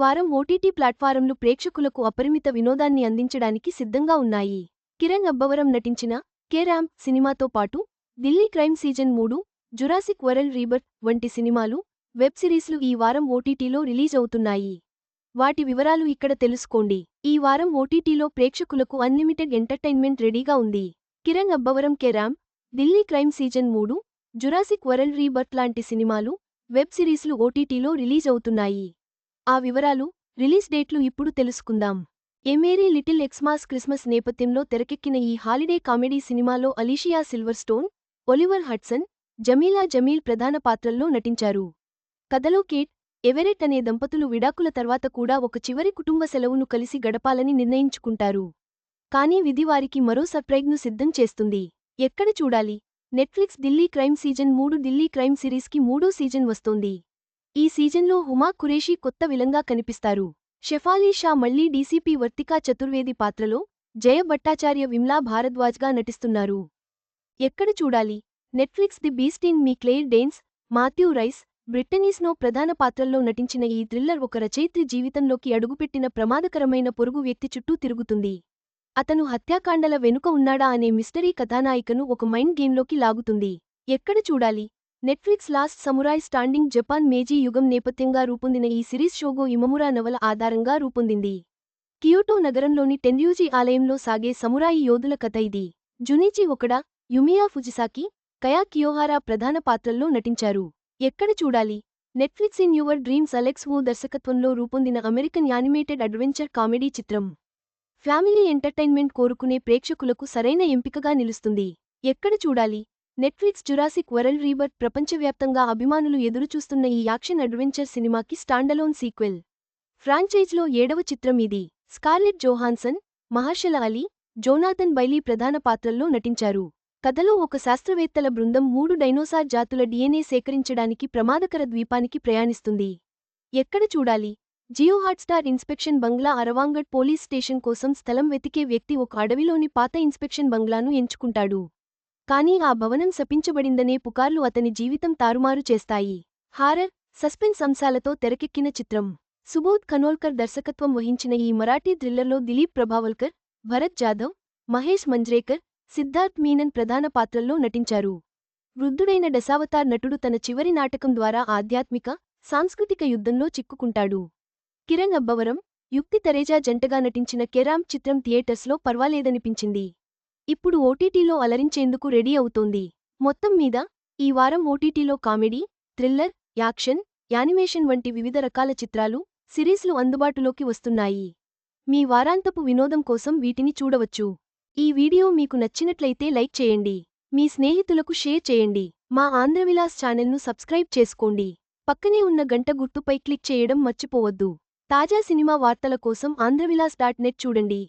వారం ఓటీటీ ప్లాట్ఫారంలు ప్రేక్షకులకు అపరిమిత వినోదాన్ని అందించడానికి సిద్ధంగా ఉన్నాయి. కిరణ్ అబ్బవరం నటించిన కేరామ్ సినిమాతో పాటు ఢిల్లీ క్రైమ్ సీజన్ మూడు జురాసిక్ వరల్డ్ రీబర్త్ వంటి సినిమాలు వెబ్ సిరీస్లు ఈ వారం ఓటీటీలో రిలీజ్ అవుతున్నాయి. వాటి వివరాలు ఇక్కడ తెలుసుకోండి. ఈ వారం ఓటీటీలో ప్రేక్షకులకు అన్లిమిటెడ్ ఎంటర్టైన్మెంట్ రెడీగా ఉంది. కిరణ్ అబ్బవరం కెరామ్ ఢిల్లీ క్రైమ్ సీజన్ మూడు జురాసిక్ వరల్డ్ రీబర్త్ లాంటి సినిమాలు వెబ్ సిరీస్లు ఓటీటీలో రిలీజ్ అవుతున్నాయి. ఆ వివరాలు రిలీజ్ డేట్లు ఇప్పుడు తెలుసుకుందాం. ఎమేరీ లిటిల్ ఎక్స్మాస్ క్రిస్మస్ నేపథ్యంలో తెరకెక్కిన ఈ హాలిడే కామెడీ సినిమాలో Alicia Silverstone Oliver Hudson Jameela Jamil ప్రధాన పాత్రల్లో నటించారు. కథలో కేట్ ఎవెరెట్ అనే దంపతులు విడాకుల తర్వాత కూడా ఒక చివరి కుటుంబ సెలవును కలిసి గడపాలని నిర్ణయించుకుంటారు. కానీ విధి వారికి మరో సర్ప్రైజ్ను సిద్ధం చేస్తుంది. ఎక్కడ చూడాలి? నెట్ఫ్లిక్స్ ఢిల్లీ క్రైమ్ సీజన్ మూడు ఢిల్లీ క్రైమ్ సిరీస్కి మూడో సీజన్ వస్తోంది. ఈ సీజన్లో హుమా ఖురేషీ కొత్త విలంగా కనిపిస్తారు. షెఫాలీ షా మళ్ళీ డీసీపీ వర్తికా చతుర్వేది పాత్రలో జయ భట్టాచార్య విమ్లా భారద్వాజ్గా నటిస్తున్నారు. ఎక్కడ చూడాలి? Netflix the beast in me Claire Danes Matthew Rhys Brittany Snow ప్రధాన పాత్రల్లో నటించిన ఈ థ్రిల్లర్ ఒక రచయిత్రి జీవితంలోకి అడుగుపెట్టిన ప్రమాదకరమైన పొరుగు వ్యక్తి చుట్టూ తిరుగుతుంది. అతను హత్యాకాండల వెనుక ఉన్నాడా అనే మిస్టరీ కథానాయికను ఒక మైండ్ గేమ్లోకి లాగుతుంది. ఎక్కడ చూడాలి? Netflix last samurai standing Japan Meiji యుగం నేపథ్యంగా రూపొందిన ఈ సిరీస్ షోగో ఇమమురా నవల ఆధారంగా రూపొందింది. కియోటో నగరంలోని టెన్యూజీ ఆలయంలో సాగే సమురాయి యోధుల కథ ఇది. జునిచి ఒకడా యుమియా ఫుజిసాకి కయా కియోహారా ప్రధాన పాత్రల్లో నటించారు. ఎక్కడ చూడాలి? Netflix in your dreams Alex Woo దర్శకత్వంలో రూపొందిన అమెరికన్ యానిమేటెడ్ అడ్వెంచర్ కామెడీ చిత్రం. ఫ్యామిలీ ఎంటర్టైన్మెంట్ కోరుకునే ప్రేక్షకులకు సరైన ఎంపికగా నిలుస్తుంది. ఎక్కడ చూడాలి? నెట్ఫ్లిక్స్ జురాసిక్ వరల్డ్ రీబర్త్ ప్రపంచవ్యాప్తంగా అభిమానులు ఎదురుచూస్తున్న ఈ యాక్షన్ అడ్వెంచర్ సినిమాకి స్టాండలోన్ సీక్వెల్. ఫ్రాంచైజ్లో ఏడవ చిత్రం ఇది. Scarlett Johansson Mahershala Ali Jonathan Bailey ప్రధాన పాత్రల్లో నటించారు. కథలో ఒక శాస్త్రవేత్తల బృందం మూడు డైనోసార్ జాతుల డీఎన్ఏ సేకరించడానికి ప్రమాదకర ద్వీపానికి ప్రయాణిస్తుంది. ఎక్కడ చూడాలి? జియో హాట్స్టార్ ఇన్స్పెక్షన్ బంగ్లా అరవాంగడ్ పోలీస్ స్టేషన్ కోసం స్థలం వెతికే వ్యక్తి ఒక అడవిలోని పాత ఇన్స్పెక్షన్ బంగ్లాను ఎంచుకుంటాడు. కానీ ఆ భవనం శపించబడిందనే పుకార్లు అతని జీవితం తారుమారు చేస్తాయి. హారర్ సస్పెన్స్ అంశాలతో తెరకెక్కిన చిత్రం. సుబోధ్ ఖనోల్కర్ దర్శకత్వం వహించిన ఈ మరాఠీ థ్రిల్లర్లో దిలీప్ ప్రభావల్కర్ భరత్ జాదవ్ మహేష్ మంజ్రేకర్ సిద్ధార్థ్ మీనన్ ప్రధాన పాత్రల్లో నటించారు. వృద్ధుడైన డసావతార్ నటుడు తన చివరి నాటకం ద్వారా ఆధ్యాత్మిక సాంస్కృతిక యుద్ధంలో చిక్కుకుంటాడు. కిరణ్ అబ్బవరం యుక్తి తరేజా జంటగా నటించిన కెరామ్ చిత్రం థియేటర్స్లో పర్వాలేదనిపించింది. ఇప్పుడు ఓటీటీలో అలరించేందుకు రెడీ అవుతోంది. మొత్తం మీద ఈ వారం ఓటీటీలో కామెడీ థ్రిల్లర్ యాక్షన్ యానిమేషన్ వంటి వివిధ రకాల చిత్రాలు సిరీస్లు అందుబాటులోకి వస్తున్నాయి. మీ వారాంతపు వినోదం కోసం వీటిని చూడవచ్చు. ఈ వీడియో మీకు నచ్చినట్లయితే లైక్ చేయండి. మీ స్నేహితులకు షేర్ చేయండి. మా ఆంధ్రవిలాస్ ఛానల్ను సబ్స్క్రైబ్ చేసుకోండి. పక్కనే ఉన్న గంట గుర్తుపై క్లిక్ చేయడం మర్చిపోవద్దు. తాజా సినిమా వార్తల కోసం ఆంధ్రవిలాస్ డాట్ నెట్ చూడండి.